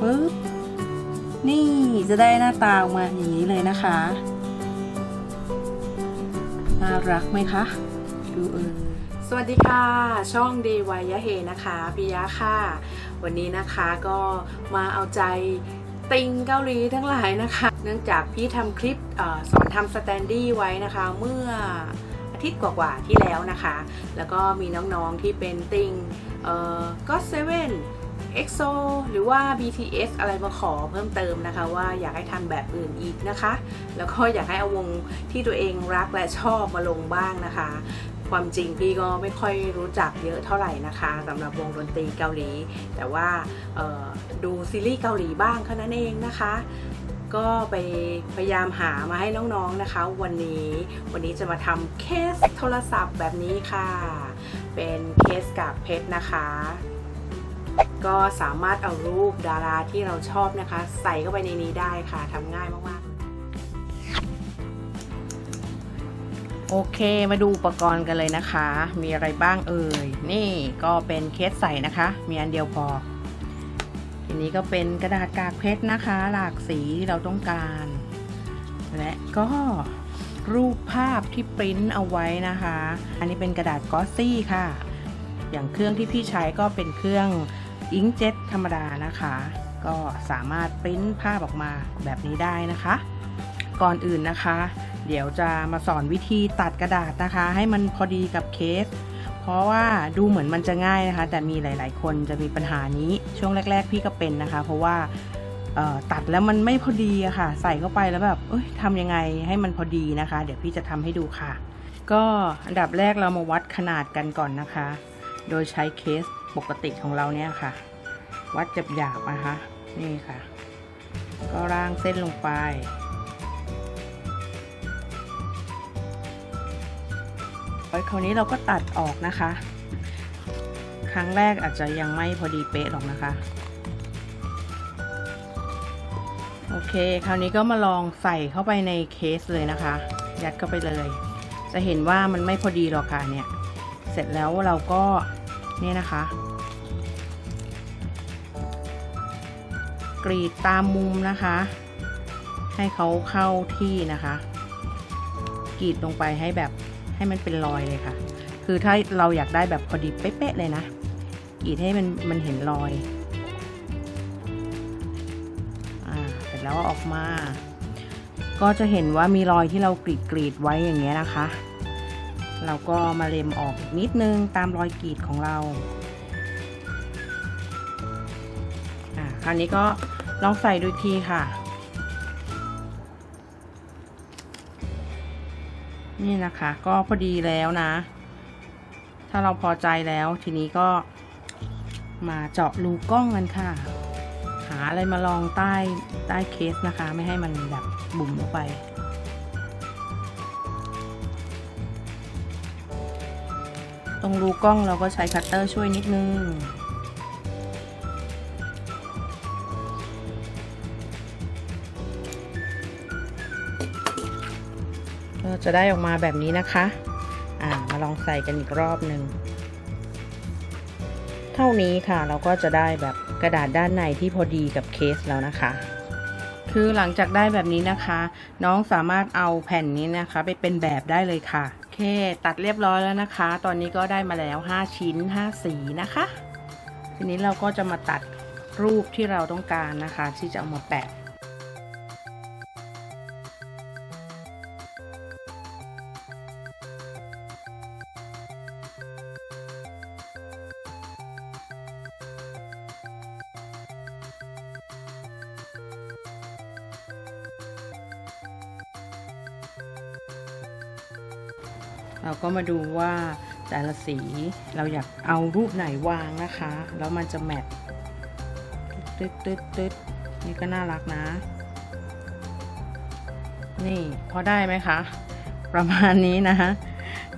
ปึ๊บ นี่จะได้หน้าตาออกมาอย่างนี้เลยนะคะ น่ารักไหมคะ ดูเออสวัสดีค่ะ ช่องดีวายะเฮนะคะพิยะค่ะ วันนี้นะคะก็มาเอาใจติงเกาหลีทั้งหลายนะคะ เนื่องจากพี่ทำคลิปอสอนทำสแตนดี้ไว้นะคะ เมื่ออาทิตย์กว่าๆที่แล้วนะคะ แล้วก็มีน้องๆที่เป็นติงก็เซเ EXO หรือว่า BTS อะไรมาขอเพิ่มเติมนะคะ ว่าอยากให้ทำแบบอื่นอีกนะคะ แล้วก็อยากให้เอาวงที่ตัวเองรักและชอบมาลงบ้างนะคะ ความจริงพี่ก็ไม่ค่อยรู้จักเยอะเท่าไหร่นะคะสำหรับวงดนตรีเกาหลี แต่ว่าดูซีรีส์เกาหลีบ้างแค่นั้นเองนะคะก็ไปพยายามหามาให้น้องๆนะคะ วันนี้วันนี้จะมาทำเคสโทรศัพท์แบบนี้ค่ะ เป็นเคสกากเพชรนะคะ ก็สามารถเอารูปดาราที่เราชอบนะคะ ใส่เข้าไปในนี้ได้ค่ะทำง่ายมากๆ โอเคมาดูอุปกรณ์กันเลยนะคะ มีอะไรบ้างเอ่ย นี่ก็เป็นเคสใส่นะคะ มีอันเดียวพอทีนี้ก็เป็นกระดาษกากเพชรนะคะ หลากสีที่เราต้องการ และก็รูปภาพที่ปริ้นเอาไว้นะคะ อันนี้เป็นกระดาษกอสซี่ค่ะ อย่างเครื่องที่พี่ใช้ก็เป็นเครื่อง อิงเจ็ตธรรมดานะคะ ก็สามารถปริ้นภาพออกมาแบบนี้ได้นะคะ ก่อนอื่นนะคะ เดี๋ยวจะมาสอนวิธีตัดกระดาษนะคะ ให้มันพอดีกับเคส เพราะว่าดูเหมือนมันจะง่ายนะคะ แต่มีหลาย ๆ คนจะมีปัญหานี้ช่วงแรก ๆ พี่ก็เป็นนะคะ เพราะว่าตัดแล้วมันไม่พอดีอะค่ะ ใส่เข้าไปแล้วแบบเอ้ยทำยังไงให้มันพอดีนะคะ เดี๋ยวพี่จะทำให้ดูค่ะ ก็อันดับแรกเรามาวัดขนาดกันก่อนนะคะ โดยใช้เคสปกติของเราเนี่ยค่ะ วัดจับหยาบนะคะนี่ค่ะ ก็ร่างเส้นลงไป คราวนี้เราก็ตัดออกนะคะ ครั้งแรกอาจจะยังไม่พอดีเป๊ะหรอกนะคะ โอเค คราวนี้ก็มาลองใส่เข้าไปในเคสเลยนะคะ ยัดเข้าไปเลย จะเห็นว่ามันไม่พอดีหรอกค่ะเนี่ย เสร็จแล้วเราก็เนี่ยนะคะ กรีดตามมุมนะคะ ให้เขาเข้าที่นะคะ กรีดลงไปให้แบบให้มันเป็นรอยเลยค่ะ คือถ้าเราอยากได้แบบพอดีเป๊ะๆเลยนะ กรีดให้มันมันเห็นรอยอ่าเสร็จแล้วออกมา ก็จะเห็นว่ามีรอยที่เรากรีดกรีดไว้อย่างเงี้ยนะคะ เราก็มาเล็มออกนิดนึงตามรอยกรีดของเราอ่าคราวนี้ก็ลองใส่ดูทีค่ะ นี่นะคะก็พอดีแล้วนะ ถ้าเราพอใจแล้วทีนี้ก็มาเจาะรูกล้องกันค่ะ หาอะไรมาลองใต้ใต้เคสนะคะ ไม่ให้มันแบบบุ๋มลงไป รงรูกล้องเราก็ใช้คัตเตอร์ช่วยนิดนึงก็จะได้ออกมาแบบนี้นะคะ อ่า มาลองใส่กันอีกรอบหนึ่ง เท่านี้ค่ะเราก็จะได้แบบกระดาษด้านในที่พอดีกับเคสแล้วนะคะ คือหลังจากได้แบบนี้นะคะ น้องสามารถเอาแผ่นนี้นะคะ ไปเป็นแบบได้เลยค่ะ เค ตัดเรียบร้อยแล้วนะคะ ตอนนี้ก็ได้มาแล้ว 5 ชิ้น 5 สีนะคะ ทีนี้เราก็จะมาตัดรูปที่เราต้องการนะคะ ที่จะเอามาแปะ เราก็มาดูว่าแต่ละสีเราอยากเอารูปไหนวางนะคะ แล้วมันจะแมทตึ๊ดตึ๊ดตึ๊ดนี่ก็น่ารักนะ นี่พอได้ไหมคะ ประมาณนี้นะ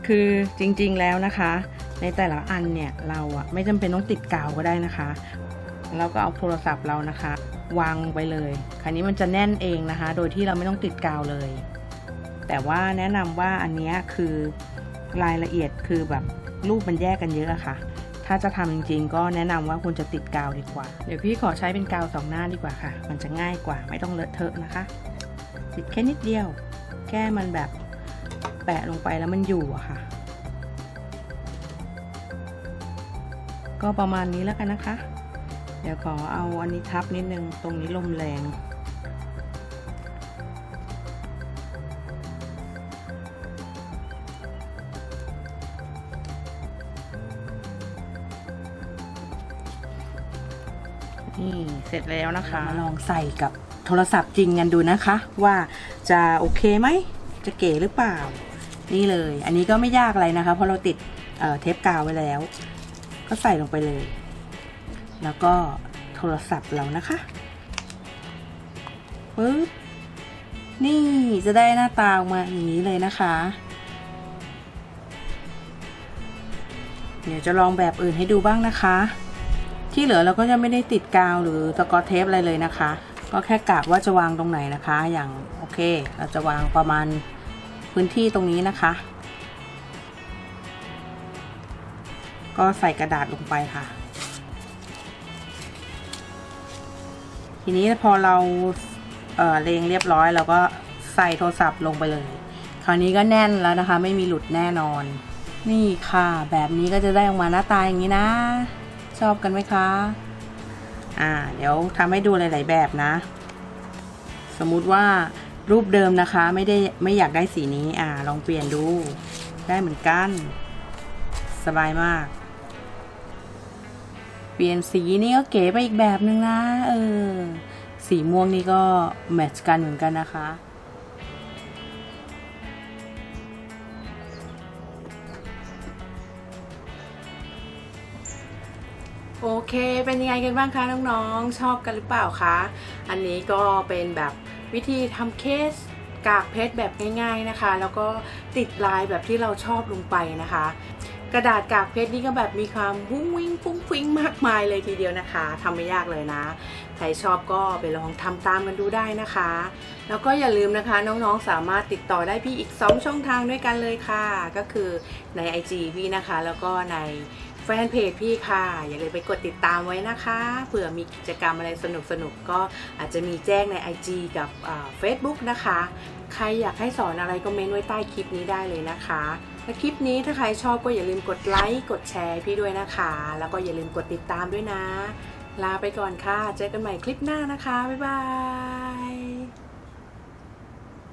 คือจริงๆแล้วนะคะ ในแต่ละอันเนี่ยเราอะไม่จำเป็นต้องติดกาวก็ได้นะคะเราก็เอาโทรศัพท์เรานะคะ วางไปเลย คราวนี้มันจะแน่นเองนะคะ โดยที่เราไม่ต้องติดกาวเลย แต่ว่าแนะนำว่าอันนี้คือ รายละเอียดคือแบบรูปมันแยกกันเยอะค่ะ ถ้าจะทำจริงๆก็แนะนำว่าคุณจะติดกาวดีกว่า เดี๋ยวพี่ขอใช้เป็นกาวสองหน้าดีกว่าค่ะ มันจะง่ายกว่าไม่ต้องเลอะเทอะนะคะ ติดแค่นิดเดียว แค่มันแบบแปะลงไปแล้วมันอยู่อะค่ะ ก็ประมาณนี้แล้วกันนะคะ เดี๋ยวขอเอาอันนี้ทับนิดนึง ตรงนี้ลมแรง นี่เสร็จแล้วนะคะ มาลองใส่กับโทรศัพท์จริงกันดูนะคะ ว่าจะโอเคไหม จะเก๋หรือเปล่า นี่เลย อันนี้ก็ไม่ยากอะไรนะคะ เพราะเราติดเเทปกาวไว้แล้ว ก็ใส่ลงไปเลย แล้วก็โทรศัพท์เรานะคะปึ๊บนี่จะได้หน้าตาออกมาอย่างนี้เลยนะคะ เดี๋ยวจะลองแบบอื่นให้ดูบ้างนะคะ ที่เหลือเราก็จะไม่ได้ติดกาวหรือสกอตเทปอะไรเลยนะคะ ก็แค่กะว่าจะวางตรงไหนนะคะ อย่างโอเค เราจะวางประมาณพื้นที่ตรงนี้นะคะ ก็ใส่กระดาษลงไปค่ะ ทีนี้พอเราเออเลงเรียบร้อยเราก็ใส่โทรศัพท์ลงไปเลย คราวนี้ก็แน่นแล้วนะคะ ไม่มีหลุดแน่นอน นี่ค่ะ แบบนี้ก็จะได้ออกมาหน้าตาอย่างนี้นะ ชอบกันไหมคะ อ่า เดี๋ยวทำให้ดูหลาย ๆ แบบนะ สมมุติว่ารูปเดิมนะคะ ไม่ได้ไม่อยากได้สีนี้ อ่า ลองเปลี่ยนดู ได้เหมือนกัน สบายมาก เปลี่ยนสีนี่ก็เก๋ไปอีกแบบนึงนะ เออ สีม่วงนี่ก็แมทช์กันเหมือนกันนะคะ โอเค เป็นยังไงกันบ้างคะน้องๆ ชอบกันหรือเปล่าคะ อันนี้ก็เป็นแบบวิธีทำเคสกากเพชรแบบง่ายๆนะคะ แล้วก็ติดลายแบบที่เราชอบลงไปนะคะ กระดาษกากเพชรนี่ก็แบบมีความวุ้งวิ้งฟุ้งฟิ้งมากมายเลยทีเดียวนะคะทำไม่ยากเลยนะ ใครชอบก็ไปลองทำตามกันดูได้นะคะ แล้วก็อย่าลืมนะคะน้องๆ สามารถติดต่อได้พี่อีก 2 ช่องทางด้วยกันเลยค่ะ ก็คือใน IG พี่นะคะ แล้วก็ใน แฟนเพจพี่ค่ะ อย่าลืมไปกดติดตามไว้นะคะ เผื่อมีกิจกรรมอะไรสนุกๆก็อาจจะมีแจ้งใน IG กับเฟซบุ๊กนะคะ ใครอยากให้สอนอะไรก็เมนไว้ใต้คลิปนี้ได้เลยนะคะและคลิปนี้ถ้าใครชอบก็อย่าลืมกดไลค์กดแชร์พี่ด้วยนะคะ แล้วก็อย่าลืมกดติดตามด้วยนะ ลาไปก่อนค่ะ เจอกันใหม่คลิปหน้านะคะ บ๊ายบาย